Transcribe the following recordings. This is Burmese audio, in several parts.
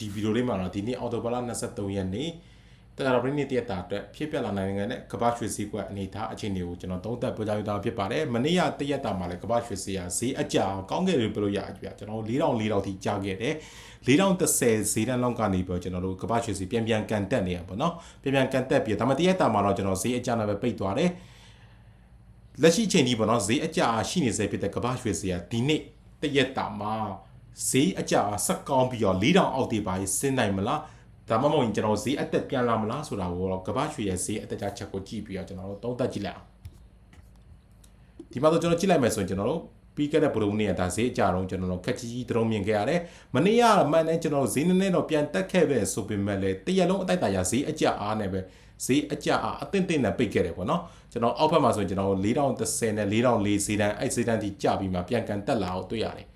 ဒီဗီဒီယိုလေးမှာတော့ဒီနေ့အော်တိုဘာလ23ရက်နေ့တရားပရိနိတရတာအတွက်ဖြစ်ပြလာနိုင်တဲ့ကမ္ဘာရွှေစည်းကွက်အနေထားအခြေအနေကိုကျွန်တော်သုံးသပ်ပြောကြားရတာဖြစ်ပါတယ်မနေ့ကတရက်တာမှာလည်းကမ္ဘာရွှေစည်းရဈေးအကြအောင်ကောင်းခဲ့တယ်ပြောလို့ရကြပြကျွန်တော်4000 4000ထိကြားခဲ့တယ်4030ဈေးတန်းလောက်ကနေပြီးကျွန်တော်တို့ကမ္ဘာရွှေစည်းပြန်ပြန်ကန်တက်နေရပါတော့ပြန်ပြန်ကန်တက်ပြီးဒါမှတရက်တာမှာတော့ကျွန်တော်ဈေးအကြနဲ့ပဲပိတ်သွားတယ်လက်ရှိချိန်ဒီပေါ့နော်ဈေးအကြရှိနေစေဖြစ်တဲ့ကမ္ဘာရွှေစည်းရဒီနေ့တရက်တာမှာ ဈေးအကြဆက်ကောင်းပြီးတော့4000အောက်တိပါဆင်းနိုင်မလားဒါမှမဟုတ်ရင်ကျွန်တော်ဈေးအသက်ပြန်လာမလားဆိုတာကိုတော့ကမ္ဘာရွှေရဲ့ဈေးအသက်ချက်ကိုကြည့်ပြီးတော့ကျွန်တော်တို့သုံးသပ်ကြည့်လိုက်အောင်ဒီမှာတော့ကျွန်တော်ကြည့်လိုက်မယ်ဆိုရင်ကျွန်တော်တို့ပြီးခဲ့တဲ့ဘုရုံနေ့ကဒါဈေးအကြတော့ကျွန်တော်တို့ခက်ကြီးကြီးတုံးမြင်ခဲ့ရတယ်မနေ့ကမှန်တယ်ကျွန်တော်တို့ဈေးနည်းနည်းတော့ပြန်တက်ခဲ့ပဲဆိုပေမဲ့လည်းတရက်လုံးအတိုက်တာရဈေးအကြအားနဲ့ပဲဈေးအကြအားအသင့်တင်နဲ့ပိတ်ခဲ့တယ်ပေါ့နော်ကျွန်တော်အောက်ဘက်မှာဆိုရင်ကျွန်တော်4030နဲ့4004ဈေးတန်းအဲ့ဈေးတန်းဒီကြပြီးမှပြန်ကန်တက်လာအောင်တွေ့ရတယ်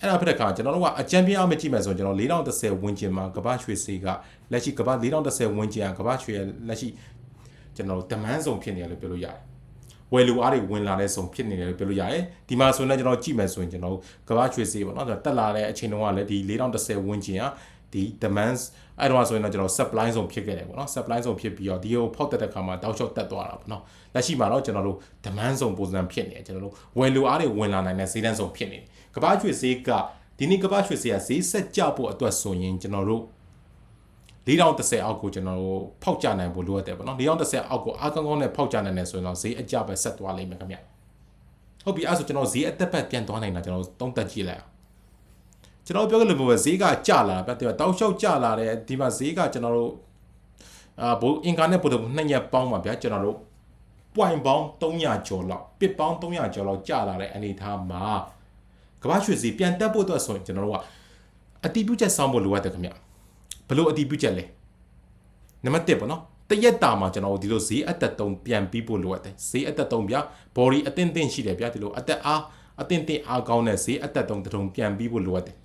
အဲ့ဒါဖြစ်တဲ့အခါကျွန်တော်တို့ကအချန်ပီယံမကြည့်မယ်ဆိုရင်ကျွန်တော်4030ဝင်းကျင်မှာကမ္ဘာရွှေစေးကလက်ရှိကမ္ဘာ4030ဝင်းကျင်ကကမ္ဘာရွှေရဲ့လက်ရှိကျွန်တော်တို့တမန်းဆောင်ဖြစ်နေတယ်လို့ပြောလို့ရတယ်ဝယ်လူအားတွေဝင်လာတဲ့ဆုံဖြစ်နေတယ်လို့ပြောလို့ရတယ်ဒီမှာဆိုရင်လည်းကျွန်တော်ကြည့်မယ်ဆိုရင်ကျွန်တော်ကမ္ဘာရွှေစေးပေါ့နော်တက်လာတဲ့အချိန်တုန်းကလည်းဒီ4030ဝင်းကျင်က ဒီ demands အဲ့တော့ဆိုရင်တော့ကျွန်တော် supply ဆုံးဖြစ်ခဲ့တယ်ပေါ့နော် supply ဆုံးဖြစ်ပြီးတော့ဒီကိုဖောက်တက်တဲ့ခါမှာတောက်လျှောက်တက်သွားတာပေါ့နော်လက်ရှိမှာတော့ကျွန်တော်တို့ demand ဆုံးပုံစံဖြစ်နေတယ်ကျွန်တော်တို့ဝယ်လူအားတွေဝင်လာနိုင်တဲ့ဈေးတန်းဆုံးဖြစ်နေတယ်ကမ္ဘာရွှေဈေးကဒီနေ့ကမ္ဘာရွှေဈေးကဈေးဆက်ကြဖို့အတွက်ဆိုရင်ကျွန်တော်တို့4030အောက်ကိုကျွန်တော်တို့ဖောက်ကြနိုင်ဖို့လိုအပ်တယ်ပေါ့နော်4030အောက်ကိုအားကောင်းကောင်းနဲ့ဖောက်ကြနိုင်တယ်ဆိုရင်တော့ဈေးအကျပဲဆက်သွားလိမ့်မယ်ခင်ဗျဟုတ်ပြီအဲ့ဆိုကျွန်တော်ဈေးအသက်ပတ်ပြန်သွားနိုင်တာကျွန်တော်သုံးသက်ကြည့်လိုက်အောင် ကျွန်တော်ပြောခဲ့လို့ပဲဈေးကကျလာတာဗျတောက်လျှောက်ကျလာတယ်ဒီမှာဈေးကကျွန်တော်တို့အာဘိုးအင်ကာနဲ့ပို့တော့နှစ်ရက်ပေါင်းပါဗျာကျွန်တော်တို့ point ပေါင်း300ကျော်လောက်ပစ်ပေါင်း300ကျော်လောက်ကျလာတဲ့အနေအထားမှာကမ္ဘာရွှေဈေးပြန်တက်ဖို့အတွက်ဆိုရင်ကျွန်တော်တို့ကအတီးပြုချက်စောင်းဖို့လိုအပ်တယ်ခင်ဗျဘလို့အတီးပြုချက်လဲနံပါတ်1ပေါ့နော်တရက်တာမှာကျွန်တော်တို့ဒီလိုဈေးအသက်တုံးပြန်ပြီးဖို့လိုအပ်တယ်ဈေးအသက်တုံးဗျာ body အတင်းတင်းရှိတယ်ဗျာဒီလိုအသက်အားအတင်းတင်းအားကောင်းတဲ့ဈေးအသက်တုံးတုံးပြန်ပြီးဖို့လိုအပ်တယ်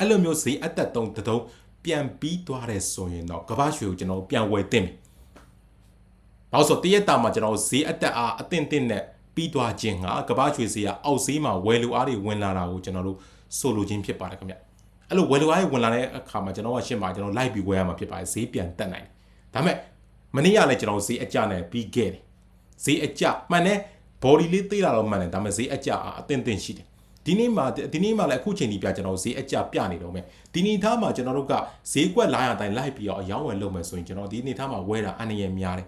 အဲ့လိုမျိုးဈေးအသက်တုံးတုံးပြန်ပြီးသွားတယ်ဆိုရင်တော့ကမ္ဘာရွှေကိုကျွန်တော်ပြန်ဝယ်တင်ပြီ။ဘာလို့ဆိုတရက်တာမှာကျွန်တော်ဈေးအတက်အားအတင်းတင်းနဲ့ပြီးသွားခြင်းကကမ္ဘာရွှေဈေးကအောက်ဈေးမှာဝယ်လူအားတွေဝင်လာတာကိုကျွန်တော်တို့ဆိုလိုခြင်းဖြစ်ပါတယ်ခင်ဗျ။အဲ့လိုဝယ်လူအားတွေဝင်လာတဲ့အခါမှာကျွန်တော်ကရှင်းပါကျွန်တော်လိုက်ပြီးဝယ်ရမှာဖြစ်ပါတယ်ဈေးပြန်တက်နိုင်တယ်။ဒါပေမဲ့မနေ့ကလည်းကျွန်တော်ဈေးအကျနဲ့ပြီးခဲ့တယ်။ဈေးအကျမှန်တယ် body လေးသေးတာတော့မှန်တယ်ဒါပေမဲ့ဈေးအကျအားအတင်းတင်းရှိတယ်။ ဒီနေ့မှာဒီနေ့မှာလည်းအခုချိန်ဒီပြကျွန်တော်ဈေးအကျပြနေတော့မယ်ဒီနေ့သားမှာကျွန်တော်တို့ကဈေးကွက်လာရတိုင်းလိုက်ပြီးတော့အယောင်းဝယ်လုပ်မယ်ဆိုရင်ကျွန်တော်ဒီနေ့သားမှာဝယ်တာအနည်းငယ်များတယ်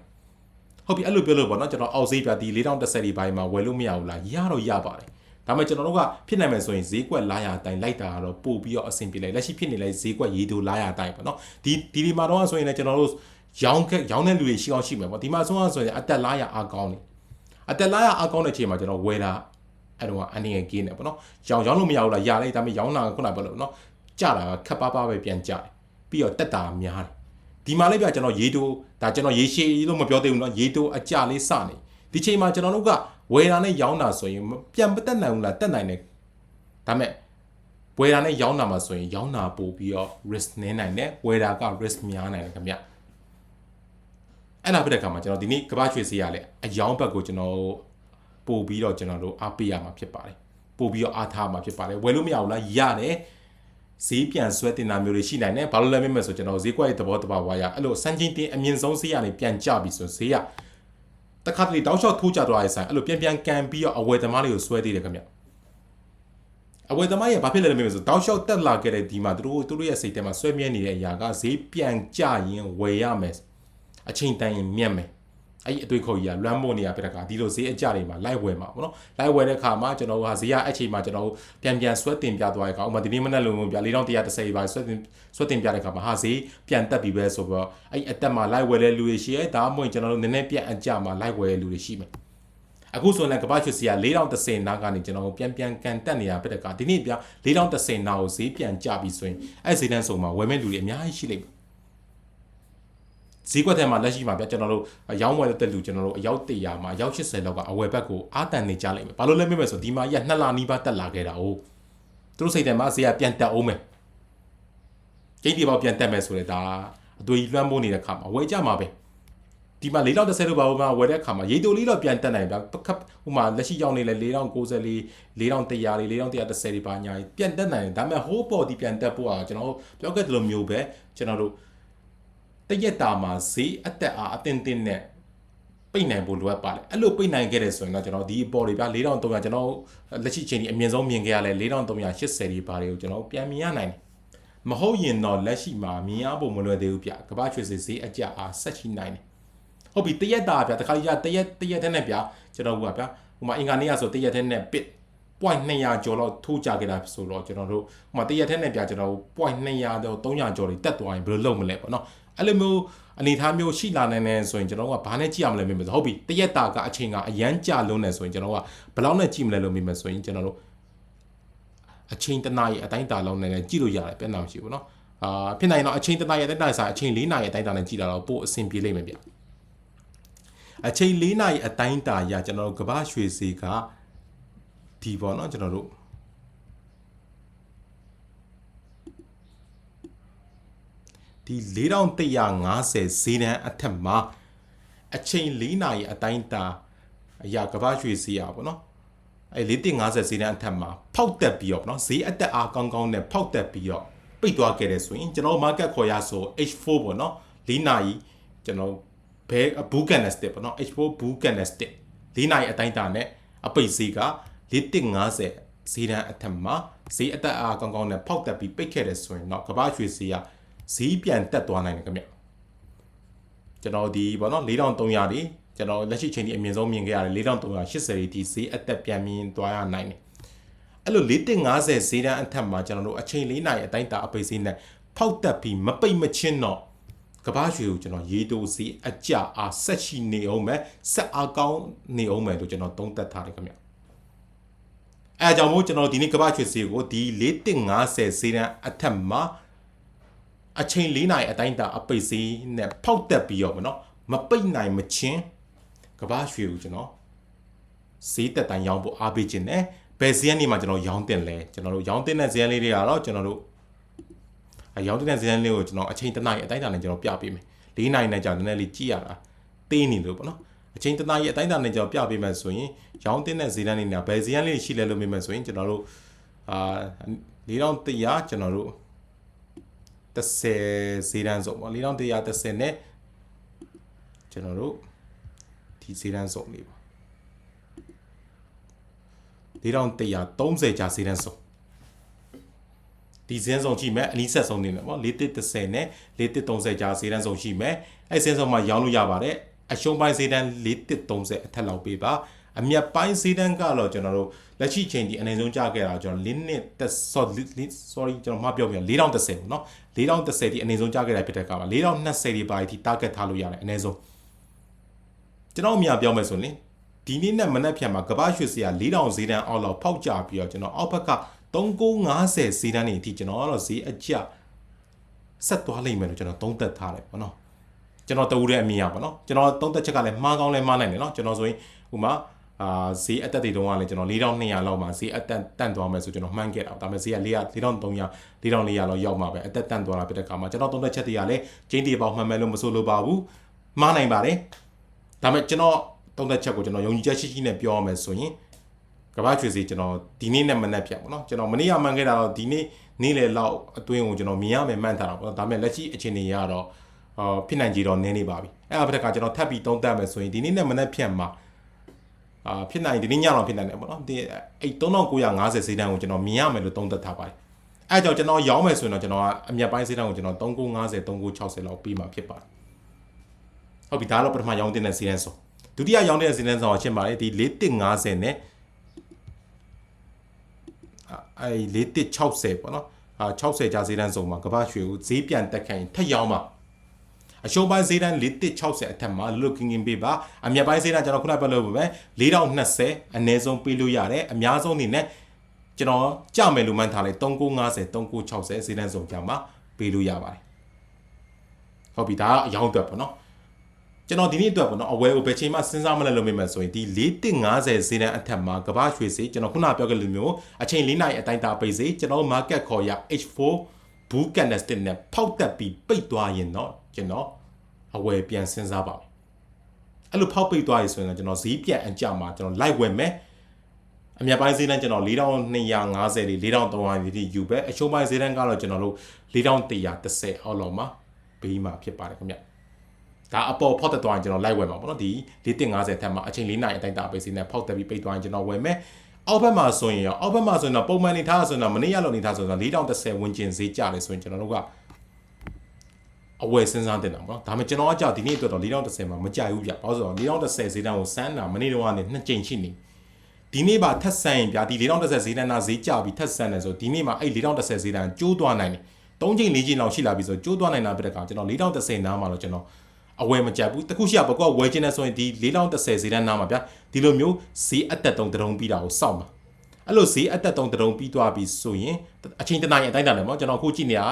ဟုတ်ပြီအဲ့လိုပြောလို့ပေါ့နော်ကျွန်တော်အောက်ဈေးပြဒီ4030ဒီဘိုင်းမှာဝယ်လို့မရဘူးလားရတော့ရပါတယ်ဒါပေမဲ့ကျွန်တော်တို့ကဖြစ်နိုင်မယ်ဆိုရင်ဈေးကွက်လာရတိုင်းလိုက်တာကတော့ပို့ပြီးတော့အဆင်ပြေလိုက်လက်ရှိဖြစ်နေလဲဈေးကွက်ရေတိုလာရတိုင်းပေါ့နော်ဒီဒီဒီမှာတော့ဆိုရင်လည်းကျွန်တော်တို့ရောင်းခက်ရောင်းတဲ့လူတွေရှိအောင်ရှိမယ်ပေါ့ဒီမှာဆိုရင်ဆိုရင်အတက်လာရအားကောင်းတယ်အတက်လာရအားကောင်းတဲ့ချိန်မှာကျွန်တော်ဝယ်တာ အဲ့တော့အနေငယ်ကင်းတယ်ပေါ့နော်ရောင်ရောင်းလို့မရဘူးလားရလိုက်ဒါပေမဲ့ရောင်းတာကခုနပြောလို့နော်ကြတာကခက်ပါးပါးပဲပြန်ကြတယ်ပြီးတော့တက်တာများတယ်ဒီမှာလည်းပြကျွန်တော်ရေတိုးဒါကျွန်တော်ရေရှည်လို့မပြောသေးဘူးနော်ရေတိုးအကြလေးစနေဒီချိန်မှာကျွန်တော်တို့ကဝယ်တာနဲ့ရောင်းတာဆိုရင်ပြန်မတက်နိုင်ဘူးလားတက်နိုင်တယ်ဒါပေမဲ့ဝယ်တာနဲ့ရောင်းတာမှာဆိုရင်ရောင်းတာပို့ပြီးတော့ risk နည်းနိုင်တယ်ဝယ်တာက risk များနိုင်တယ်ခင်ဗျအဲ့ဒါပြတဲ့အခါမှာကျွန်တော်ဒီနေ့ကမ္ဘာချွေစီရလဲအယောင်ဘက်ကိုကျွန်တော် ပို့ပြီးတော့ကျွန်တော်တို့အားပေးရမှာဖြစ်ပါတယ်ပို့ပြီးတော့အားထားမှာဖြစ်ပါတယ်ဝယ်လို့မရဘူးလားရတယ်ဈေးပြန်ဆွဲတင်တာမျိုးတွေရှိနိုင်တယ်ဘာလို့လဲမေးမယ်ဆိုကျွန်တော်ဈေးကွက်ရဲ့သဘောတဘာဝရအဲ့လိုစံချင်းတင်အမြင့်ဆုံးဈေးကနေပြန်ကျပြီဆိုဈေးကတခါတလေတောက်လျှောက်ထိုးကြသွားတဲ့ဆိုင်အဲ့လိုပြန်ပြန်ကန်ပြီးတော့အဝယ်သမားတွေကိုဆွဲသေးတယ်ခင်ဗျအဝယ်သမားရဲ့ဘာဖြစ်လဲမေးမယ်ဆိုတောက်လျှောက်တက်လာခဲ့တဲ့ဒီမှာသူတို့သူတို့ရဲ့စိတ်ထဲမှာဆွဲမြဲနေတဲ့အရာကဈေးပြန်ကျရင်ဝယ်ရမယ်အချိန်တန်ရင်မြတ်မယ် အဲ့ဒီအတွေ့ခေါ်ကြီးကလွမ်းမို့နေရပြတဲ့ခါဒီလိုဈေးအကြတွေမှာလိုက်ဝယ်မှာပေါ့နော်လိုက်ဝယ်တဲ့ခါမှာကျွန်တော်ကဈေးကအချိန်မှာကျွန်တော်ပြန်ပြန်ဆွဲတင်ပြသွားတဲ့ခါဥပမာဒီနေ့မနေ့လုံးပြ4130ပါဆွဲတင်ဆွဲတင်ပြတဲ့ခါမှာဟာဈေးပြန်တက်ပြီပဲဆိုတော့အဲ့အတက်မှာလိုက်ဝယ်တဲ့လူတွေရှိရဲဒါမှမဟုတ်ကျွန်တော်တို့နည်းနည်းပြန်အကြမှာလိုက်ဝယ်တဲ့လူတွေရှိမယ်အခုဆိုရင်ကမ္ဘာချွေစီက4030နားကနေကျွန်တော်ပြန်ပြန်ကန်တက်နေတာပြတဲ့ကဒီနေ့ပြ4030နားကိုဈေးပြန်ကျပြီဆိုရင်အဲ့ဈေးတန်းဆုံးမှာဝယ်မဲ့လူတွေအများကြီးရှိလိမ့်မယ် ဈေးကွက်ထဲမှာလက်ရှိမှာဗျကျွန်တော်တို့ရောင်းဝယ်တဲ့လူကျွန်တော်တို့အယောက်100မှာအယောက်80လောက်ကအဝယ်ဘက်ကိုအာတန်နေကြလိမ့်မယ်ဘာလို့လဲမေးမယ်ဆိုဒီမှာရက်2လနီးပါးတက်လာခဲ့တာ哦သူတို့စိတ်ထဲမှာဈေးကပြန်တက်အောင်မယ်ကျိတ်ဒီပေါက်ပြန်တက်မယ်ဆိုတော့ဒါအသွေးလွှမ်းမိုးနေတဲ့ခါမှာဝယ်ကြမှာပဲ ဒီမှာ4030လို့ပါဘူးမှာဝယ်တဲ့အခါမှာရေတိုလေးတော့ပြန်တက်နိုင်ဗျာခပ်ဟိုမှာလက်ရှိရောက်နေလဲ4094 4100လေး4130တွေပါညာပြန်တက်နိုင်တယ်ဒါပေမဲ့ဟိုးပေါ်ဒီပြန်တက်ဖို့อ่ะကျွန်တော်ပြောခဲ့သလိုမျိုးပဲကျွန်တော်တို့ တရက်တာမှာဈေးအသက်အားအတင်းတင်းနဲ့ပိတ်နိုင်ဖို့လိုအပ်ပါတယ်အဲ့လိုပိတ်နိုင်ခဲ့တယ်ဆိုရင်တော့ကျွန်တော်ဒီအပေါ်တွေဗျာ4300ကျွန်တော်လက်ရှိချိန်ဒီအမြင့်ဆုံးမြင်ခဲ့ရလဲ4380တွေပါတွေကိုကျွန်တော်ပြန်မြင်ရနိုင်တယ်မဟုတ်ရင်တော့လက်ရှိမှာမြင်ရဖို့မလွယ်သေးဘူးဗျကမ္ဘာရွှေဈေးအကြအားဆက်ရှိနိုင်တယ်ဟုတ်ပြီတရက်တာဗျတခါကြီးတရက်တရက်တဲ့နဲ့ဗျကျွန်တော်ကဗျဟိုမှာအင်္ဂါနေ့ကဆိုတရက်တဲ့နဲ့ bit point 200ကျော်လောက်ထိုးကြခဲ့တာဆိုတော့ကျွန်တော်တို့ဟိုမှာတရက်တဲ့နဲ့ဗျကျွန်တော် point 200တော့300ကျော်တွေတက်သွားရင်ဘယ်လိုလုပ်မလဲပေါ့နော်အဲ့လိုမျိုးအနေထားမျိုးရှိလာနိုင်တယ်ဆိုရင်ကျွန်တော်ကဘာနဲ့ကြည့်ရမလဲမေးမယ်ဆိုဟုတ်ပြီတရက်တာကအချိန်ကအရန်ကြလုံးနေဆိုရင်ကျွန်တော်ကဘယ်လောက်နဲ့ကြည့်မလဲလို့မေးမယ်ဆိုရင်ကျွန်တော်တို့အချိန်တနားရီအတိုင်းတာလုံးနဲ့ကြည့်လို့ရတယ်ပြန်တော့မရှိဘူးเนาะအာဖြစ်နိုင်တော့အချိန်တနားရီအတိုင်းတာဆိုင်အချိန်၄နာရီအတိုင်းတာနဲ့ကြည့်တာတော့ပို့အဆင်ပြေလိမ့်မယ်ဗျအချိန်၄နာရီအတိုင်းတာရကျွန်တော်တို့ကဘာရွှေစီက ဒီပေါ့နော်ကျွန်တော်တို့ဒီ4150ဈေးတန်းအထက်မှာအချိန်၄နာရီအတိုင်းတာအရာကဘာရွှေဈေးရပေါ့နော်အဲ4150ဈေးတန်းအထက်မှာဖောက်တက်ပြီးတော့ပေါ့နော်ဈေးအတက်အားကောင်းကောင်းနဲ့ဖောက်တက်ပြီးတော့ပိတ်သွားခဲ့တယ်ဆိုရင်ကျွန်တော် market ခေါ်ရဆို H4 ပေါ့နော်၄နာရီကျွန်တော်ဘဲဘူးကန်နက်စတစ်ပေါ့နော် H4 ဘူးကန်နက်စတစ်၄နာရီအတိုင်းတာနဲ့အပိတ်ဈေးက 4150ဈေးတန်းအထက်မှာဈေးအတက်အားကောင်းကောင်းနဲ့ဖောက်တက်ပြီးပိတ်ခဲ့တယ်ဆိုရင်တော့ကဘာရွှေဈေးကဈေးပြန်တက်သွားနိုင်တယ်ခင်ဗျကျွန်တော်ဒီဘောနော်4300ဒီကျွန်တော်လက်ရှိချိန်ဒီအမြင့်ဆုံးမြင်ခဲ့ရတယ်4380ဒီဈေးအတက်ပြန်မြင်သွားရနိုင်တယ်အဲ့လို4150ဈေးတန်းအထက်မှာကျွန်တော်တို့အချိန်၄နာရီအတိုင်းတာအပိတ်ဈေးနဲ့ဖောက်တက်ပြီးမပိတ်မချင်းတော့ကဘာရွှေကိုကျွန်တော်ရေတိုစီအကြအားဆက်ရှိနေအောင်မယ်ဆက်အားကောင်းနေအောင်မယ်လို့ကျွန်တော်သုံးသပ်ထားတယ်ခင်ဗျ အဲအကြောင်းမို့ကျွန်တော်ဒီနေ့ကဘာရွှေစီကိုဒီ4150ဈေးတန်းအထက်မှာအချိန်၄နာရီအတိုင်းတာအပိတ်စီးနဲ့ဖောက်တက်ပြီးတော့ဗောနော်မပိတ်နိုင်မချင်းကဘာရွှေကိုကျွန်တော်ဈေးတက်တိုင်းရောင်းဖို့အားပေးခြင်းနဲ့ဘယ်ဈေးကနေမှကျွန်တော်ရောင်းတင်လဲကျွန်တော်တို့ရောင်းတင်တဲ့ဈေးလေးတွေကတော့ကျွန်တော်တို့အရောင်းတင်တဲ့ဈေးလေးကိုကျွန်တော်အချိန်တစ်နာရီအတိုင်းတာနဲ့ကျွန်တော်ပြပေးမယ်၄နာရီနဲ့ကြာနည်းနည်းလေးကြည့်ရတာသေးနေလို့ဗောနော် အချိန်တစ်နာရီအတိုင်းတာနဲ့ကျွန်တော်ပြပေးမယ်ဆိုရင်ရောင်းတင်တဲ့ဈေးတန်းလေးနဲ့ဘယ်ဈေးတန်းလေးရှိလဲလို့မေးမယ်ဆိုရင်ကျွန်တော်တို့အာ4100ကျွန်တော်တို့30ဈေးတန်းစုံပေါ့4130နဲ့ကျွန်တော်တို့ဒီဈေးတန်းစုံလေးပေါ့4130ကြာဈေးတန်းစုံဒီဈေးတန်းစုံကြည့်မယ်အနည်းဆက်ဆုံးနေမယ်ပေါ့4130နဲ့4130ကြာဈေးတန်းစုံရှိမယ်အဲ့ဈေးတန်းစုံမှာရောင်းလို့ရပါတယ် အရှုံးပိုင်းဈေးတန်း4130အထက်လောက်ပေးပါအမြတ်ပိုင်းဈေးတန်းကတော့ကျွန်တော်တို့လက်ရှိချိန်ဒီအနေဆုံးကြခဲ့တာကျွန်တော်လင်းနဲ့ sorry ကျွန်တော်မှပြောပြ4030ပေါ့နော်4030ဒီအနေဆုံးကြခဲ့တာဖြစ်တဲ့အခါမှာ4020ဒီပါတီ target ထားလို့ရတယ်အနေဆုံးကျွန်တော်အမြပြောမယ်ဆိုရင်ဒီနေ့နဲ့မနက်ဖြန်မှာကဘာရွှေစရာ4000ဈေးတန်းအောက်လောက်ဖောက်ကြပြီးတော့ကျွန်တော်အောက်ဘက်က3950ဈေးတန်းနေအထိကျွန်တော်ကတော့ဈေးအကျဆက်သွားလိမ့်မယ်လို့ကျွန်တော်သုံးသပ်ထားတယ်ပေါ့နော် ကျွန်တော်တူတဲ့အမြင်ရပါတော့ကျွန်တော်သုံးသက်ချက်ကလည်းမှားကောင်းလည်းမှားနိုင်တယ်เนาะကျွန်တော်ဆိုရင်ဟိုမှာအာဈေးအတက်တွေတုန်းကလည်းကျွန်တော်4200လောက်မှာဈေးအတက်တန့်သွားမယ်ဆိုကျွန်တော်မှန်းခဲ့တာဒါပေမဲ့ဈေးက400 4300 4400လောက်ရောက်မှာပဲအတက်တန့်သွားတာဖြစ်တဲ့အခါမှာကျွန်တော်သုံးသက်ချက်တွေကလည်းကျင်းတီပေါင်းမှန်မယ်လို့မဆိုလိုပါဘူးမှားနိုင်ပါတယ်ဒါပေမဲ့ကျွန်တော်သုံးသက်ချက်ကိုကျွန်တော်ယုံကြည်ချက်ရှိရှိနဲ့ပြောရမယ်ဆိုရင်ကမ္ဘာ့ချွေစီကျွန်တော်ဒီနေ့နဲ့မနေ့ပြန်ပေါ့နော်ကျွန်တော်မနေ့ကမှန်းခဲ့တာတော့ဒီနေ့နေ့လေလောက်အတွင်းကိုကျွန်တော်မြင်ရမယ်မှန်းထားတာပေါ့ဒါပေမဲ့လက်ရှိအခြေအနေရတော့အာ ဖြစ်နိုင်ကြတော့နင်းနေပါပြီအဲ့အဖက်ကကျွန်တော်ထပ်ပြီးသုံးသပ်မယ်ဆိုရင်ဒီနေ့နဲ့မနေ့ဖြတ်မှာအာဖြစ်နိုင်ဒီနေ့ညတော့ဖြစ်နိုင်တယ်ပေါ့နော်ဒီအဲ့3950ဈေးတန်းကိုကျွန်တော်မြင်ရမယ်လို့သုံးသပ်ထားပါတယ်အဲ့ကြောင့်ကျွန်တော်ရောင်းမယ်ဆိုရင်တော့ကျွန်တော်ကအမြတ်ပိုင်းဈေးတန်းကိုကျွန်တော်3950 3960လောက်ပြီးမှဖြစ်ပါတယ်ဟုတ်ပြီဒါတော့ပထမရောင်းတင်တဲ့ဈေးတန်းဆိုဒုတိယရောင်းတဲ့ဈေးတန်းဆိုတော့ရှင်းပါတယ်ဒီ4150နဲ့အဲ့4160ပေါ့နော်အာ60ကြာဈေးတန်းစုံမှာကမ္ဘာရွှေကိုဈေးပြန်တက်ခိုင်းထက်ရောင်းမှာ အရှုံးပိုင်းဈေးတန်း4160အထက်မှာလွတ်ကင်းကင်းပေးပါအမြတ်ပိုင်းဈေးတန်းကျွန်တော်ခုနကပြောလို့ပဲ4020အနည်းဆုံးပေးလို့ရတယ်အများဆုံးအနေနဲ့ကျွန်တော်ကြမယ်လို့မှန်းထားလိုက်3950 3960ဈေးတန်းစုံကြမှာပေးလို့ရပါတယ်ဟုတ်ပြီဒါကအယောင်းအတွက်ပေါ့နော်ကျွန်တော်ဒီနေ့အတွက်ပေါ့နော်အဝဲကိုဘယ်ချိန်မှစဉ်းစားမလဲလို့မိမယ်ဆိုရင်ဒီ4150ဈေးတန်းအထက်မှာကဘာရွှေဈေးကျွန်တော်ခုနပြောခဲ့လို့မျိုးအချိန်၄နိုင်အတိုင်းတာပိတ်ဈေးကျွန်တော် market ခေါ်ရ H4 ဘူးကန်နက်စတစ်နဲ့ဖောက်တက်ပြီးပိတ်သွားရင်တော့ ကျွန်တော်အဝယ်ပြန်စဉ်းစားပါမယ်အဲ့လိုဖောက်ပိတ်သွားပြီဆိုရင်တော့ကျွန်တော်ဈေးပြတ်အကြမှာကျွန်တော်လိုက်ဝယ်မယ်အမြတ်ပိုင်းဈေးတန်းကျွန်တော်4250လေး4300ဒီယူပဲအရှုံးပိုင်းဈေးတန်းကတော့ကျွန်တော်တို့4130အောက်လောက်မှာပေးမှာဖြစ်ပါတယ်ခင်ဗျဒါအပေါ်ဖောက်တက်သွားရင်ကျွန်တော်လိုက်ဝယ်မှာပေါ့နော်ဒီ4150ထက်မှာအချိန်4နာရီအတိုင်းတာပိတ်စီနဲ့ဖောက်တက်ပြီးပိတ်သွားရင်ကျွန်တော်ဝယ်မယ်အောက်ဘက်မှာဆိုရင်ရောအောက်ဘက်မှာဆိုရင်တော့ပုံမှန်နေထားဆိုရင်တော့မနေ့ကလောက်နေထားဆိုရင်တော့4030ဝန်းကျင်ဈေးကျတယ်ဆိုရင်ကျွန်တော်တို့က အဝယ်စဉ်းစားတင်တာပေါ့နော်ဒါပေမဲ့ကျွန်တော်ကကြောက်ဒီနေ့အတွက်တော့4030မှာမကြိုက်ဘူးဗျဘာလို့ဆိုတော့4030ဈေးတန်းကိုစမ်းတာမနေ့တော့ကနေနှစ်ကြိမ်ရှိနေဒီနေ့ပါထက်ဆန်းရင်ဗျာဒီ4030ဈေးတန်းသားဈေးကျပြီးထက်ဆန်းတယ်ဆိုဒီနေ့မှာအဲ့4030ဈေးတန်းကျိုးသွားနိုင်တယ်၃ချိန်၄ချိန်လောက်ရှိလာပြီဆိုကျိုးသွားနိုင်တာပြတဲ့ကောင်ကျွန်တော်4030နားမှာတော့ကျွန်တော်အဝယ်မကြဘူးတခုရှိရဘကောဝယ်ခြင်းနဲ့ဆိုရင်ဒီ4030ဈေးတန်းနားမှာဗျာဒီလိုမျိုးဈေးအတက်တုံတုံပြီးတာကိုစောင့်ပါအဲ့လိုဈေးအတက်တုံတုံပြီးသွားပြီဆိုရင်အချိန်တနားရင်အတိုင်းတာတယ်ပေါ့ကျွန်တော်အခုကြည့်နေတာ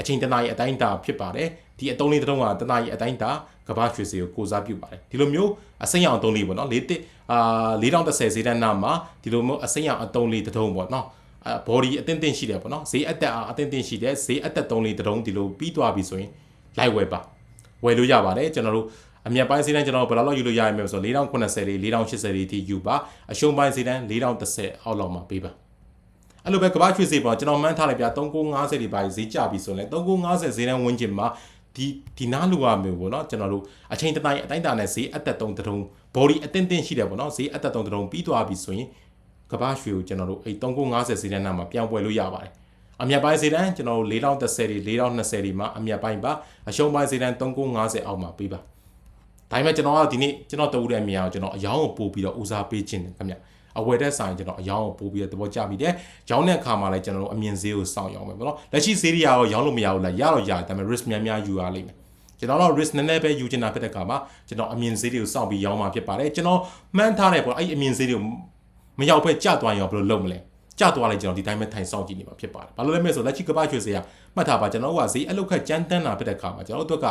အချိန်တနားရင်အတိုင်းတာဖြစ်ပါတယ် ဒီအတုံးလေးတုံးကတနားရင်အတိုင်းတာကဘာရွှေစီကိုကိုစားပြုပါတယ်ဒီလိုမျိုးအစိမ်းအောင်အတုံးလေးပေါ့နော်၄တစ်အာ4030ဈေးတန်းနားမှာဒီလိုမျိုးအစိမ်းအောင်အတုံးလေးတုံးပေါ့နော်အဲ body အတင်းတင်းရှိတယ်ပေါ့နော်ဈေးအတက်အားအတင်းတင်းရှိတယ်ဈေးအတက်တုံးလေးတုံးဒီလိုပြီးသွားပြီဆိုရင်လိုက်ဝယ်ပါဝယ်လို့ရပါတယ်ကျွန်တော်တို့အမြတ်ပိုင်းဈေးတန်းကျွန်တော်ဘယ်လောက်ယူလို့ရရမလဲဆိုတော့4090လေး4080လေးအထိယူပါအရှုံးပိုင်းဈေးတန်း4030အောက်လောက်မှာပေးပါအဲ့လိုပဲကဘာရွှေဈေးပေါ့ကျွန်တော်မှန်းထားလိုက်ပြ3950ဒီပါဈေးကျပြီဆိုရင်3950ဈေးတန်းဝန်းကျင်မှာ ဒီဒီနားလူရမျိုးပေါ့နော်ကျွန်တော်တို့အချိန်တတိုင်းအတိုင်းတာနဲ့ဈေးအသက်တုံတုံ body အတင်းတင်းရှိတယ်ပေါ့နော်ဈေးအသက်တုံတုံပြီးသွားပြီဆိုရင်ကဘာရွှေကိုကျွန်တော်တို့အဲ့3950ဈေးတန်းနာမှာပြန်ပွဲလို့ရပါတယ်အမြတ်ပိုင်းဈေးတန်းကျွန်တော်တို့4030တွေ4020တွေမှာအမြတ်ပိုင်းပါအရှုံးပိုင်းဈေးတန်း3950အောက်မှာပေးပါဒါပေမဲ့ကျွန်တော်ကဒီနေ့ကျွန်တော်တူတဲ့မြင်အောင်ကျွန်တော်အယောင်းကိုပို့ပြီးတော့ဦးစားပေးခြင်းတယ်ခင်ဗျ အဝယ်တဲ့ဆိုင်ကျွန်တော်အယောင်းကိုပို့ပြီးတော့သဘောကျပြီးတယ်။ရောင်းတဲ့အခါမှာလည်းကျွန်တော်တို့အမြင်ဈေးကိုစောင့်ရအောင်ပဲပေါ့နော်။လက်ရှိဈေးတွေရောရောင်းလို့မရဘူးလား။ရတော့ရတယ်ဒါပေမဲ့ risk များများယူရလိမ့်မယ်။ကျွန်တော်တော့ risk နည်းနည်းပဲယူချင်တာဖြစ်တဲ့အခါမှာကျွန်တော်အမြင်ဈေးတွေကိုစောင့်ပြီးရောင်းမှာဖြစ်ပါတယ်။ကျွန်တော်မှန်းထားတယ်ပေါ့အဲ့ဒီအမြင်ဈေးတွေကိုမရောက်ဖက်ကျသွားရင်ရောဘယ်လိုလုပ်မလဲ။ကျသွားလိုက်ကျွန်တော်ဒီတိုင်းပဲထိုင်ဆောင်ကြည့်နေမှာဖြစ်ပါတယ်။ဘာလို့လဲမဲဆိုလက်ရှိကပ္ပရွှေစရာမှတ်ထားပါကျွန်တော်ကဈေးအလုတ်ခတ်ကြမ်းတမ်းတာဖြစ်တဲ့အခါမှာကျွန်တော်တို့က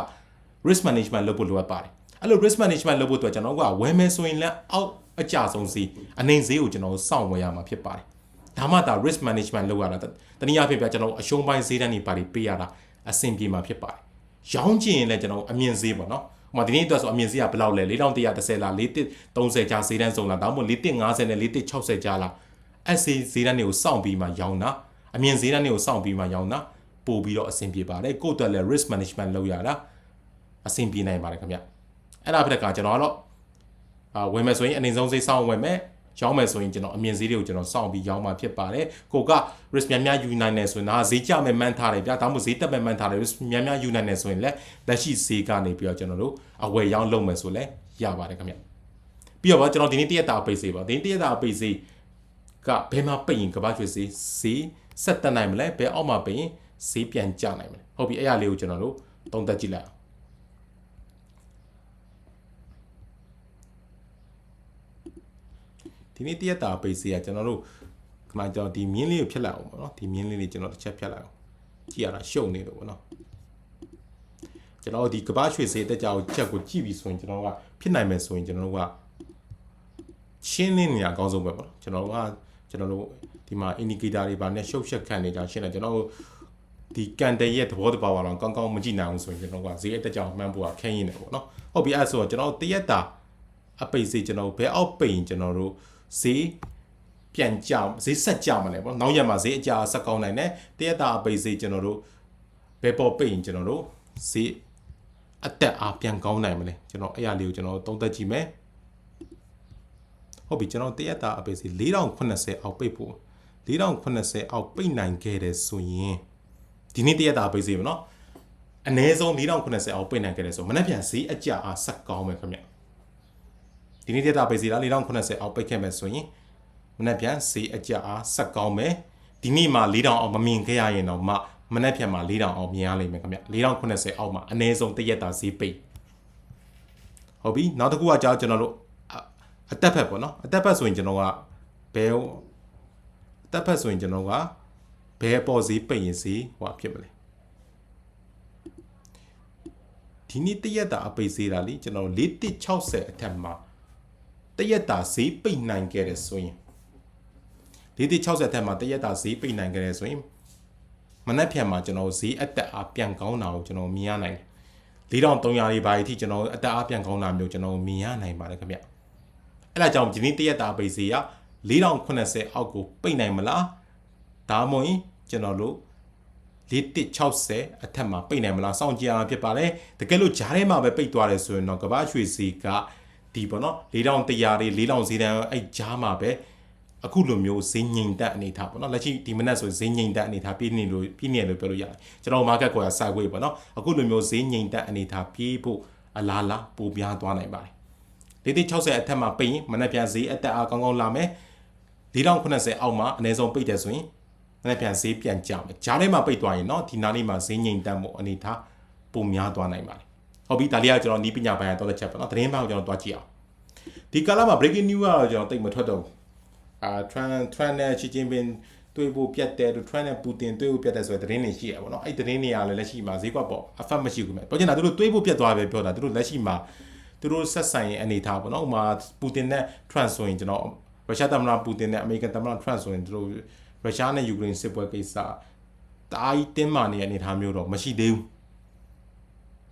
risk management လုပ်ဖို့လိုအပ်ပါတယ်။ အဲ့လို risk management လုပ်ဖို့အတွက်ကျွန်တော်ကဝယ်မယ်ဆိုရင်လည်းအောက်အကြဆုံးဈေးအနေဈေးကိုကျွန်တော်စောင့်ဝယ်ရမှာဖြစ်ပါတယ်။ဒါမှသာ risk management လုပ်ရတာတနည်းအားဖြင့်ပြကျွန်တော်အရှုံးပိုင်းဈေးတန်းတွေပါပြီးပေးရတာအဆင်ပြေမှာဖြစ်ပါတယ်။ရောင်းချင်ရင်လည်းကျွန်တော်အမြင့်ဈေးပေါ့နော်။ဟိုမှာဒီနေ့အတွက်ဆိုအမြင့်ဈေးကဘယ်လောက်လဲ4130လား4130ကြားဈေးတန်းစုံလားဒါမှမဟုတ်4150နဲ့4160ကြားလားအဲ့ဈေးဈေးတန်းတွေကိုစောင့်ပြီးမှရောင်းတာအမြင့်ဈေးတန်းတွေကိုစောင့်ပြီးမှရောင်းတာပို့ပြီးတော့အဆင်ပြေပါတယ်ကိုယ့်အတွက်လည်း risk management လုပ်ရတာအဆင်ပြေနိုင်ပါတယ်ခင်ဗျ။ အဲ့ဒါဖြစ်တဲ့ကကျွန်တော်ကတော့အာဝယ်မယ်ဆိုရင်အနေဆုံးစိတ်စောင့်ဝယ်မယ်ရောင်းမယ်ဆိုရင်ကျွန်တော်အမြင်ဈေးတွေကိုကျွန်တော်စောင့်ပြီးရောင်းမှာဖြစ်ပါတယ်ကိုက risk များများယူနိုင်တယ်ဆိုရင်ဒါဈေးကျမဲ့မှန်းထားတယ်ဗျာဒါမှမဟုတ်ဈေးတက်မဲ့မှန်းထားတယ် risk များများယူနိုင်တယ်ဆိုရင်လည်းလက်ရှိဈေးကနေပြီးတော့ကျွန်တော်တို့အဝယ်ရောင်းလုပ်မယ်ဆိုလည်းရပါတယ်ခင်ဗျပြီးတော့ကျွန်တော်ဒီနေ့တရက်တာပိတ်စေးပါဒီနေ့တရက်တာပိတ်စေးကဘယ်မှာပိတ်ရင်ကဘာကျွေးဈေးဈေးဆက်တက်နိုင်မလဲဘယ်အောက်မှာပိတ်ရင်ဈေးပြန်ကျနိုင်မလဲဟုတ်ပြီအဲ့ရလေးကိုကျွန်တော်တို့သုံးသပ်ကြည့်လိုက်အောင် ဒီနေ့တရက်တာပိတ်စီကကျွန်တော်တို့ခဏကျွန်တော်ဒီမြင်းလေးကိုဖြတ်လိုက်အောင်ပေါ့နော်ဒီမြင်းလေးလေးကျွန်တော်တစ်ချက်ဖြတ်လိုက်အောင်ကြည့်ရတာရှုံနေလို့ပေါ့နော်ကျွန်တော်ဒီကဘာရွှေစေးတက်ကြကိုချက်ကိုကြည့်ပြီးဆိုရင်ကျွန်တော်ကဖြစ်နိုင်မယ်ဆိုရင်ကျွန်တော်တို့ကရှင်းလင်းနေရအကောင်းဆုံးပဲပေါ့နော်ကျွန်တော်ကကျွန်တော်တို့ဒီမှာ indicator တွေပါနဲ့ရှုပ်ရှက်ခံနေကြရှင်းတယ်ကျွန်တော်တို့ဒီကန်တဲ့ရဲ့သဘောတဘာဝတော့ကောင်းကောင်းမကြည့်နိုင်အောင်ဆိုရင်ကျွန်တော်ကဈေးအတက်ကြောင်မှန်းဖို့ကခင်းရင်းနေပေါ့နော်ဟုတ်ပြီအဲ့ဆိုတော့ကျွန်တော်တရက်တာအပိတ်စေးကျွန်တော်ဘယ်အောက်ပိတ်ရင်ကျွန်တော်တို့ ဈေးပြန်ကြဈေးဆက်ကြမလဲပေါ့နောက်ရက်မှာဈေးအကြဆက်ကောင်းနိုင်တယ်တရက်တာအပိတ်ဈေးကျွန်တော်တို့ဘယ်ပေါ်ပိတ်ရင်ကျွန်တော်တို့ဈေးအတက်အားပြန်ကောင်းနိုင်မလဲကျွန်တော်အဲ့ရလေးကိုကျွန်တော်သုံးသပ်ကြည့်မယ်ဟုတ်ပြီကျွန်တော်တရက်တာအပိတ်ဈေး4080အောက်ပိတ်ဖို့4080အောက်ပိတ်နိုင်ခဲ့တယ်ဆိုရင်ဒီနေ့တရက်တာအပိတ်ဈေးပေါ့နော်အနည်းဆုံး4080အောက်ပိတ်နိုင်ခဲ့တယ်ဆိုမနေ့ပြန်ဈေးအကြအားဆက်ကောင်းမယ်ခင်ဗျ ဒီနေ့တက်တာပိတ်စီလား4080အောက်ပိတ်ခဲ့မယ်ဆိုရင်မနေ့ပြန်ဈေးအကြအားဆက်ကောင်းမယ်ဒီနေ့မှာ4000အောင်မမြင်ခဲ့ရရင်တော့မှမနေ့ပြန်မှာ4000အောင်မြင်ရလိမ့်မယ်ခင်ဗျ4080အောက်မှာအနည်းဆုံးတရက်တာဈေးပိတ်ဟုတ်ပြီနောက်တစ်ခုကကြာကျွန်တော်တို့အတက်ဖက်ပေါ့နော်အတက်ဖက်ဆိုရင်ကျွန်တော်ကဘယ်အတက်ဖက်ဆိုရင်ကျွန်တော်ကဘယ်ပေါ်ဈေးပိတ်ရင်ဈေးဟိုဖြစ်မလဲဒီနေ့တရက်တာအပိတ်ဈေးတာလीကျွန်တော်4160အထက်မှာ တရက်တာဈေးပိတ်နိုင်ခဲ့တယ်ဆိုရင်4060ထက်မှာတရက်တာဈေးပိတ်နိုင်ခဲ့တယ်ဆိုရင်မနက်ဖြန်မှာကျွန်တော်ဈေးအတက်အားပြန်ကောင်းတာကိုကျွန်တော်မြင်ရနိုင်တယ်4300တွေပါအထိကျွန်တော်အတက်အပြန်ကောင်းတာမျိုးကျွန်တော်မြင်ရနိုင်ပါတယ်ခင်ဗျအဲ့ဒါကြောင့်ဒီနေ့တရက်တာပိတ်စီက4080အောက်ကိုပိတ်နိုင်မလားဒါမှမဟုတ်ကျွန်တော်တို့4160အထက်မှာပိတ်နိုင်မလားစောင့်ကြည့်ရမှာဖြစ်ပါတယ်တကယ်လို့ဂျားထဲမှာပဲပိတ်သွားတယ်ဆိုရင်တော့ကမ္ဘာရွှေစီက ဒီပေါ့နော်4100တွေ4000ဈေးတန်းအဲ့ဂျားမှာပဲအခုလိုမျိုးဈေးငိမ်တက်အနေထားပေါ့နော်လက်ရှိဒီမနက်ဆိုဈေးငိမ်တက်အနေထားပြည့်နေလို့ပြည့်နေလို့ပြောလို့ရတယ်ကျွန်တော် market ကို sideways ပေါ့နော်အခုလိုမျိုးဈေးငိမ်တက်အနေထားပြေးဖို့အလားလားပိုပြားသွားနိုင်ပါတယ်4060အထက်မှာပိတ်ရင်မနက်ပြန်ဈေးအတက်အားကောင်းကောင်းလာမယ်4080အောက်မှာအနည်းဆုံးပိတ်တယ်ဆိုရင်မနေ့ပြန်ဈေးပြန်ကျမယ်ဂျားထဲမှာပိတ်သွားရင်เนาะဒီနားလေးမှာဈေးငိမ်တက်မှုအနေထားပုံများသွားနိုင်ပါတယ် ဟုတ်ပြီဒါလေးကကျွန်တော်နီးပညာပိုင်းကတော့တစ်ချက်ပေါ့နော်သတင်းပိုင်းကိုကျွန်တော်တွားကြည့်အောင်ဒီကာလမှာ breaking news ကတော့ကျွန်တော်တိတ်မထွက်တော့ဘူးအာ Trump Trump နဲ့ Xi Jinping တွေ့ဖို့ပြတ်တယ်လို့ Trump နဲ့ Putin တွေ့ဖို့ပြတ်တယ်ဆိုတဲ့သတင်းတွေရှိရပါတော့အဲ့သတင်းတွေကလည်းလက်ရှိမှာဈေးကွက်ပေါ့အဖတ်မရှိဘူးမြတ်ပြောချင်တာသူတို့တွေ့ဖို့ပြတ်သွားပဲပြောတာသူတို့လက်ရှိမှာသူတို့ဆက်ဆိုင်ရဲ့အနေထားပေါ့နော်ဥမာ Putin နဲ့ Trump ဆိုရင်ကျွန်တော်ရုရှားသမ္မတ Putin နဲ့ American သမ္မတ Trump ဆိုရင်သူတို့ရုရှားနဲ့ယူကရိန်းစစ်ပွဲကိစ္စတအားကြီးတင်းမာနေတဲ့အနေအထားမျိုးတော့မရှိသေးဘူး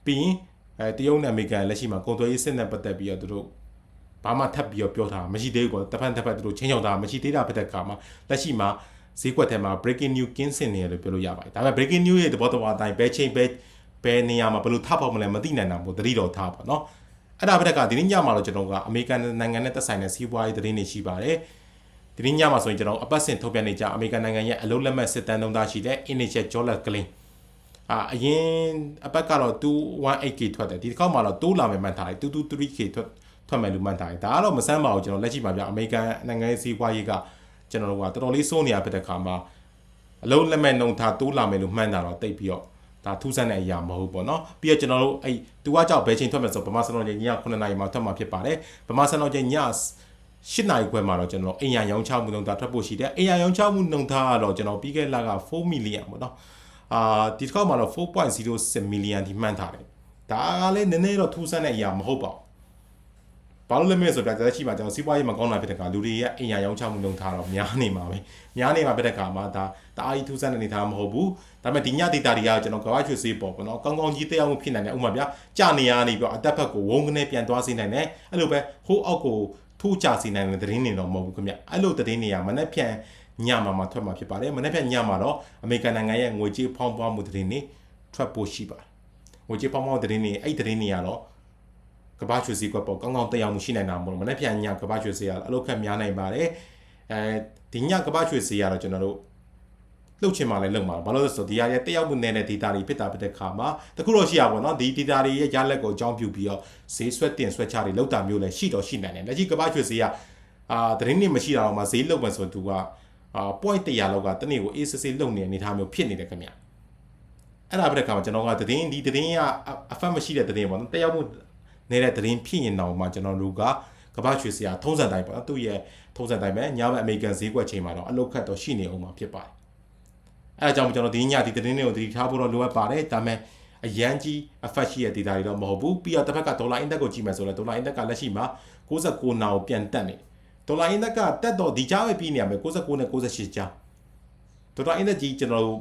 ပြီးရင် အဲတရုတ်နဲ့အမေရိကန်လက်ရှိမှာကုန်သွယ်ရေးစစ်နဲ့ပတ်သက်ပြီးတော့သူတို့ဘာမှထပ်ပြီးတော့ပြောထားမရှိသေးဘူးကွာတဖန်တဖန်သူတို့ချင်းချောင်တာမရှိသေးတာဖြစ်တဲ့အခါမှာလက်ရှိမှာဈေးကွက်ထဲမှာ breaking news ကင်းစင်နေတယ်လို့ပြောလို့ရပါတယ်ဒါပေမဲ့ breaking news ရဲ့သဘောတရားအတိုင်းဘယ်ချိန်ဘယ်ဘယ်နေရာမှာဘယ်လိုထပ်ဖို့မလဲမသိနိုင်တာမို့သတိတော်ထားပါနော်အဲ့ဒါပဲတကဒီနေ့ညမှာတော့ကျွန်တော်ကအမေရိကန်နိုင်ငံနဲ့သက်ဆိုင်တဲ့စီးပွားရေးသတင်းတွေရှိပါတယ်ဒီနေ့ညမှာဆိုရင်ကျွန်တော်အပတ်စဉ်ထုတ်ပြန်နေကြအမေရိကန်နိုင်ငံရဲ့အလုပ်လက်မဲ့စစ်တမ်းတုံးသားရှိတဲ့ Initial Jollet Green အာအရင်အပတ်ကတော့ 218k ထွက်တယ်ဒီတစ်ခေါက်မှာတော့တိုးလာမယ်မှန်ထားတယ် 223k ထွက်ထွက်မယ်လို့မှန်ထားတယ်ဒါကတော့မစမ်းပါဘူးကျွန်တော်လက်ရှိမှာပြအမေရိကန်နိုင်ငံရဲ့စီးပွားရေးကကျွန်တော်တို့ကတော်တော်လေးစိုးနေရဖြစ်တဲ့ခါမှာအလုံးလက်မဲ့နှုံထားတိုးလာမယ်လို့မှန်းတာတော့တိတ်ပြီးတော့ဒါထူးဆန်းတဲ့အရာမဟုတ်ပေါ့နော်ပြီးတော့ကျွန်တော်တို့အဲ့သူကကြောက်ဘယ်ချိန်ထွက်မယ်ဆိုဗမာစံတော်ချိန်ည9နာရီမှာထွက်မှာဖြစ်ပါတယ်ဗမာစံတော်ချိန်ည8နာရီခွဲမှာတော့ကျွန်တော်အိမ်ရရောင်းချမှုနှုန်းသားထွက်ဖို့ရှိတယ်အိမ်ရရောင်းချမှုနှုန်းသားကတော့ကျွန်တော်ပြီးခဲ့လက4 million ပေါ့နော် အာဒီတစ်ခေါက်မှာတော့4.06 million ဒီမှန်းထားတယ်ဒါကလည်းနည်းနည်းတော့ထူးဆန်းတဲ့အရာမဟုတ်ပါဘူးဘာလို့လဲမဲဆိုတော့ဒါရှိမှကျွန်တော်စီးပွားရေးမကောင်းတာဖြစ်တဲ့ကလူတွေရဲ့အိမ်ရရောင်းချမှုနှုန်းထားတော့များနေမှာပဲများနေမှာဖြစ်တဲ့ကမှာဒါတအားကြီးထူးဆန်းတဲ့အနေထားမဟုတ်ဘူးဒါပေမဲ့ဒီညဒေတာတွေကကျွန်တော်ကဘာချွေစေးပေါ့ပေါ့နော်ကောင်းကောင်းကြီးတက်အောင်ဖြစ်နိုင်တယ်ဥပမာဗျာကြာနေရနေပြီးတော့အတက်ဘက်ကိုဝုန်းကနေပြန်သွားစေနိုင်တယ်အဲ့လိုပဲဟိုးအောက်ကိုထိုးချစေနိုင်တဲ့သတင်းတွေတော့မဟုတ်ဘူးခင်ဗျအဲ့လိုသတင်းတွေကမနေ့ပြန် ညမှာမှထွက်မှာဖြစ်ပါတယ်မနေ့ကညမှာတော့အမေရိကန်နိုင်ငံရဲ့ငွေကြေးဖောင်းပွားမှုသတင်းတွေထွက်ပေါ်ရှိပါတယ်ငွေကြေးဖောင်းပွားမှုသတင်းတွေအဲ့သတင်းတွေကတော့ကဘာချွေစီကွက်ပေါ့ကောင်းကောင်းတက်ရောက်မှုရှိနိုင်တာမို့လို့မနေ့ကညကဘာချွေစီကအလောက်ခက်များနိုင်ပါတယ်အဲဒီညကဘာချွေစီကတော့ကျွန်တော်တို့လှုပ်ချင်မှလည်းလှုပ်မှာဘာလို့လဲဆိုတော့ဒီဟာရဲ့တက်ရောက်မှုနည်းတဲ့ data တွေဖြစ်တာဖြစ်တဲ့ခါမှာတခုတော့ရှိရပါတော့ဒီ data တွေရဲ့ရလက်ကိုအကြောင်းပြုပြီးတော့ဈေးဆွဲတင်ဆွဲချတွေလောက်တာမျိုးလည်းရှိတော့ရှိနိုင်တယ်လက်ရှိကမ္ဘာ့ချွေဈေးကအာသတင်းတွေမရှိတာတော့မှဈေးလှုပ်မှဆိုသူက အာ point 100လောက်ကတနေ့ကို A စစ်စစ်လုံနေအနေထားမျိုးဖြစ်နေတယ်ခင်ဗျအဲ့ဒါပြတဲ့ခါမှာကျွန်တော်ကသတင်းဒီသတင်းကအဖတ်မရှိတဲ့သတင်းပေါ့နော်တက်ရောက်မှုနေတဲ့သတင်းဖြစ်ရင်တော့မှကျွန်တော်တို့ကကမ္ဘာရွှေဈေးကထုံးစံတိုင်းပေါ့နော်သူ့ရဲ့ထုံးစံတိုင်းပဲညဘက်အမေရိကန်ဈေးကွက်ချိန်မှာတော့အလုတ်ခတ်တော့ရှိနေအောင်မှာဖြစ်ပါတယ်အဲအကြောင်းကျွန်တော်ဒီညဒီသတင်းတွေကိုတတိထားဖို့တော့လိုအပ်ပါတယ်ဒါပေမဲ့အရန်ကြီး effect ရှိတဲ့ data တွေတော့မဟုတ်ဘူးပြီးတော့တစ်ဖက်ကဒေါ်လာ index ကိုကြည့်မယ်ဆိုတော့ဒေါ်လာ index ကလက်ရှိမှာ69နာကိုပြန်တက်နေ ဒေါ်လာ index ကတက်တော့ဒီကြားပဲပြီးနေရမယ်69နဲ့68ကြားဒေါ်လာ index ကြီးကျွန်တော်တို့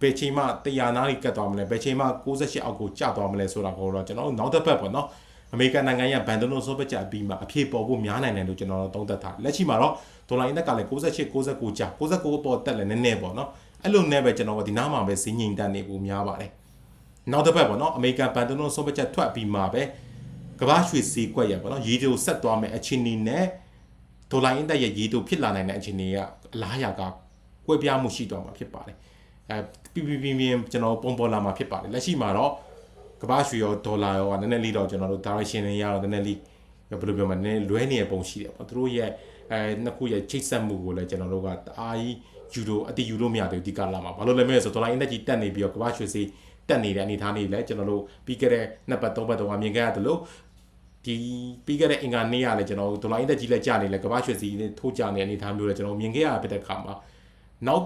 ဘယ်ချိန်မှ100နားကြီးကတ်သွားမလဲဘယ်ချိန်မှ68အောက်ကိုကျသွားမလဲဆိုတာကိုတော့ကျွန်တော်တို့နောက်တစ်ပတ်ပေါ့နော်အမေရိကန်နိုင်ငံရဲ့ဘန်ဒနိုဆိုပချက်အပြီးမှာအဖြေပေါ်ဖို့များနိုင်တယ်လို့ကျွန်တော်တို့သုံးသပ်ထားလက်ရှိမှာတော့ဒေါ်လာ index ကလည်း68 69ကျ69ပေါ်တက်လည်းနည်းနည်းပေါ့နော်အဲ့လိုနဲ့ပဲကျွန်တော်ကဒီနားမှာပဲဈေးငိမ်တက်နေဖို့များပါတယ်နောက်တစ်ပတ်ပေါ့နော်အမေရိကန်ဘန်ဒနိုဆိုပချက်ထွက်ပြီးမှာပဲကမ္ဘာရွှေဈေးကွက်ရပေါ့နော်ရေတိုဆက်သွားမယ်အခြေအနေနဲ့ ဒေါ်လာ index ရဲ့ရေတိုဖြစ်လာနိုင်တဲ့အခြေအနေကအလားအရာကကွဲပြားမှုရှိသွားမှာဖြစ်ပါတယ်အဲပြပြပြပြကျွန်တော်ပုံပေါ်လာမှာဖြစ်ပါတယ်လက်ရှိမှာတော့ကမ္ဘာရွှေရောဒေါ်လာရောကနည်းနည်းလေးတော့ကျွန်တော်တို့ direction တွေရတော့နည်းနည်းလေးဘယ်လိုပြောမလဲနည်းလွဲနေတဲ့ပုံရှိတယ်ပေါ့သူတို့ရဲ့အဲနှစ်ခုရဲ့ချိတ်ဆက်မှုကိုလည်းကျွန်တော်တို့ကတအားကြီးယူရိုအတိယူလို့မရသေးဘူးဒီကလာမှာဘာလို့လဲမဲဆိုဒေါ်လာအင်တက်ကြီးတက်နေပြီးတော့ကမ္ဘာရွှေစီတက်နေတဲ့အနေအထားလေးလည်းကျွန်တော်တို့ပြီးခဲ့တဲ့နှစ်ပတ်သုံးပတ်တုန်းကမြင်ခဲ့ရတယ်လို့ ဒီပြီးခဲ့တဲ့အင်္ဂါနေ့ကလည်းကျွန်တော်တို့ဒေါ်လာအင်တက်ကြီးလည်းကျနေလဲကမ္ဘာရွှေစီထိုးကျနေတဲ့အနေအထားမျိုးလည်းကျွန်တော်မြင်ခဲ့ရတဲ့အခါမှာနောက်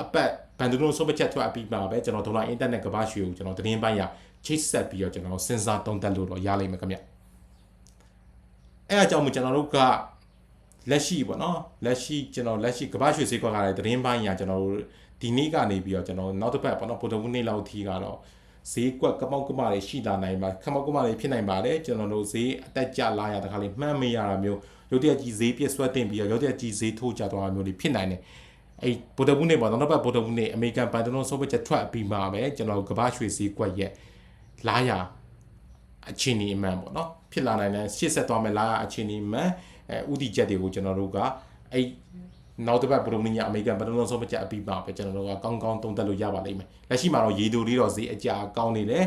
အပတ်ဘန်ဒနိုဆိုပချက်ထွက်အပြီးမှာပဲကျွန်တော်ဒေါ်လာအင်တာနက်ကမ္ဘာရွှေကိုကျွန်တော်သတင်းပိုင်းရချိတ်ဆက်ပြီးတော့ကျွန်တော်စဉ်းစားသုံးသပ်လို့တော့ရလိမ့်မယ်ခင်ဗျအဲအကြောင်းမို့ကျွန်တော်တို့ကလက်ရှိပေါ့နော်လက်ရှိကျွန်တော်လက်ရှိကမ္ဘာရွှေဈေးကွက်ကလည်းသတင်းပိုင်းရကျွန်တော်တို့ဒီနေ့ကနေပြီးတော့ကျွန်တော်နောက်တစ်ပတ်ပေါ့နော်ဗုဒ္ဓဝနေ့လောက်အထိကတော့ ဈေးကွက်ကမောက်ကမတွေရှိလာနိုင်ပါခမောက်ကမတွေဖြစ်နိုင်ပါတယ်ကျွန်တော်တို့ဈေးအတက်ကြလာရတခါလေးမှန်းမရတာမျိုးရုတ်တရက်ကြီးဈေးပြည့်ဆွဲတင်ပြီးတော့ရုတ်တရက်ကြီးဈေးထိုးကြသွားတာမျိုးတွေဖြစ်နိုင်တယ်အဲ့ဗုဒ္ဓဘူးနေပေါ့နောက်တစ်ပတ်ဗုဒ္ဓဘူးနေအမေရိကန်ဘန်တလုံးဆုံးဖြတ်ချက်ထွက်ပြီးမှပဲကျွန်တော်ကမ္ဘာရွှေဈေးကွက်ရဲ့လာရအခြေအနေအမှန်ပေါ့နော်ဖြစ်လာနိုင်တဲ့ရှေ့ဆက်သွားမယ်လာရအခြေအနေမှန်အဲဥတီချက်တွေကိုကျွန်တော်တို့ကအဲ့ နောက်တစ်ပတ်ဘရုံနီယာအမေရိကန်ဘန်တလုံးဆုံးဖြတ်ချက်အပြီးမှပဲကျွန်တော်တို့ကကောင်းကောင်းသုံးသပ်လို့ရပါလိမ့်မယ်လက်ရှိမှာတော့ရေတူလေးတော့ဈေးအကြကောင်းနေတယ်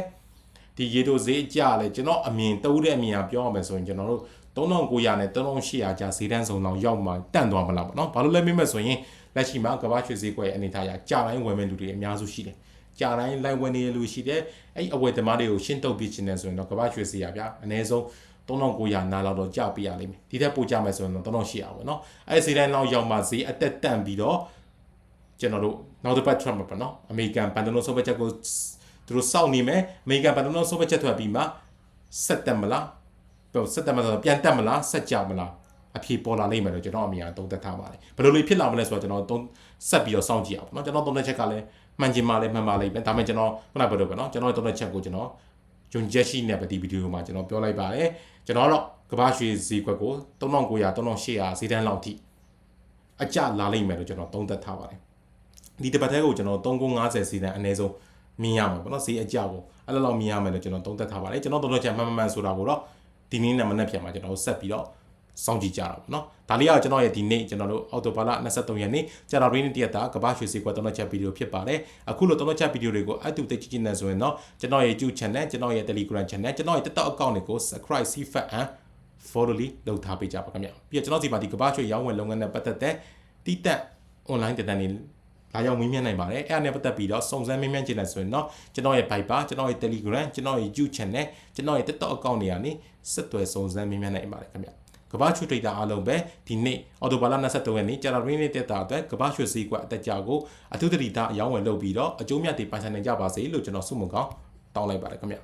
ဒီရေတိုဈေးကြလဲကျွန်တော်အမြင်တိုးတဲ့အမြင်ကပြောရမယ်ဆိုရင်ကျွန်တော်တို့3900နဲ့3800ကျဈေးတန်းစုံလောက်ရောက်မှတန့်သွားမလားပေါ့နော်ဘာလို့လဲမေးမဲ့ဆိုရင်လက်ရှိမှာကမ္ဘာရွှေဈေးကွက်ရဲ့အနေထားအရကြာတိုင်းဝယ်မဲ့လူတွေအများစုရှိတယ်ကြာတိုင်းလိုက်ဝယ်နေတဲ့လူရှိတယ်အဲ့အဝယ်သမားတွေကိုရှင်းတုပ်ပြချင်တယ်ဆိုရင်တော့ကမ္ဘာရွှေဈေးရဗျာအနည်းဆုံး 3900နားလောက်တော့ကြာပြရလိမ့်မယ်ဒီထက်ပိုကြမယ်ဆိုရင်တော့3800ပေါ့နော်အဲ့ဈေးတန်းလောက်ရောက်မှဈေးအတက်တန့်ပြီးတော့ကျွန်တော်တို့နောက်တစ်ပတ်ထွက်မှာပေါ့နော်အမေရိကန်ဘန်ဒနိုဆိုဘတ်ချက်ကိုသူတို့စောင့်နေမယ်အမေရိကန်ဘန်ဒနိုဆိုဘတ်ချက်ထွက်ပြီးမှဆက်တက်မလားပြောဆက်တက်မလားပြန်တက်မလားဆက်ကြမလားအဖြေပေါ်လာလိမ့်မယ်လို့ကျွန်တော်အမြင်အသုံးသက်ထားပါတယ်ဘယ်လိုလေးဖြစ်လာမလဲဆိုတော့ကျွန်တော်သုံးဆက်ပြီးတော့စောင့်ကြည့်အောင်ပေါ့နော်ကျွန်တော်သုံးတဲ့ချက်ကလည်းမှန်ချင်မှလည်းမှန်ပါလိမ့်မယ်ဒါပေမဲ့ကျွန်တော်ခုနကပြောလို့ပေါ့နော်ကျွန်တော်သုံးတဲ့ချက်ကိုကျွန်တော် ဂျွန်ဂျက်ရှိနဲ့ပဒီဗီဒီယိုမှာကျွန်တော်ပြောလိုက်ပါတယ်ကျွန်တော်တော့ကမ္ဘာရွှေဈေးကွက်ကို3900 3800ဈေးတန်းလောက်ထိအကျလာလိမ့်မယ်လို့ကျွန်တော်သုံးသက်ထားပါတယ်ဒီတစ်ပတ်ထဲကိုကျွန်တော်3950စီတန်းအနည်းဆုံးမြင်ရမှာပေါ့နော်ဈေးအကြကိုအဲ့လိုလောက်မြင်ရမယ်လို့ကျွန်တော်သုံးသပ်ထားပါတယ်ကျွန်တော်သုံးသပ်ချက်မှန်မှန်မှန်ဆိုတာကိုတော့ဒီနေ့နဲ့မနေ့ပြန်မှာကျွန်တော်ဆက်ပြီးတော့ စောင့်ကြည့်ကြတာပေါ့နော်ဒါလေးကကျွန်တော်ရဲ့ဒီနေ့ကျွန်တော်တို့အော်တိုဘာလ23ရက်နေ့ကြာတာရင်းတရက်တာကမ္ဘာရွှေစီကွက်သုံးသပ်ချက်ဗီဒီယိုဖြစ်ပါတယ်အခုလိုသုံးသပ်ချက်ဗီဒီယိုတွေကိုအတူသိကြည့်နေဆိုရင်တော့ကျွန်တော်ရဲ့ YouTube channel ကျွန်တော်ရဲ့ Telegram channel ကျွန်တော်ရဲ့ TikTok account တွေကို subscribe CFAT and follow လေးလုပ်ထားပေးကြပါခင်ဗျပြီးတော့ကျွန်တော်စီပါဒီကမ္ဘာရွှေရောင်းဝယ်လုပ်ငန်းနဲ့ပတ်သက်တဲ့တိတက် online တက်တန်းတွေလာရောက်မင်းမြန်းနိုင်ပါတယ်အဲ့ဒါနဲ့ပတ်သက်ပြီးတော့စုံစမ်းမင်းမြန်းချင်တယ်ဆိုရင်တော့ကျွန်တော်ရဲ့ Viber ကျွန်တော်ရဲ့ Telegram ကျွန်တော်ရဲ့ YouTube channel ကျွန်တော်ရဲ့ TikTok account တွေကနေဆက်သွယ်စုံစမ်းမင်းမြန်းနိုင်ပါတယ်ခင်ဗျ ကမ္ဘာချွေဒေတာအားလုံးပဲဒီနေ့အော်တိုဘာလ23ရက်နေ့ကြာတာရင်းနေတဲ့တာအတွက်ကမ္ဘာချွေစည်းကွက်အတက်ကြောကိုအထူးတတိတာအယောင်းဝယ်လုပ်ပြီးတော့အကျိုးမြတ်တွေပိုင်ဆိုင်နိုင်ကြပါစေလို့ကျွန်တော်ဆုမွန်ကောင်းတောင်းလိုက်ပါတယ်ခင်ဗျ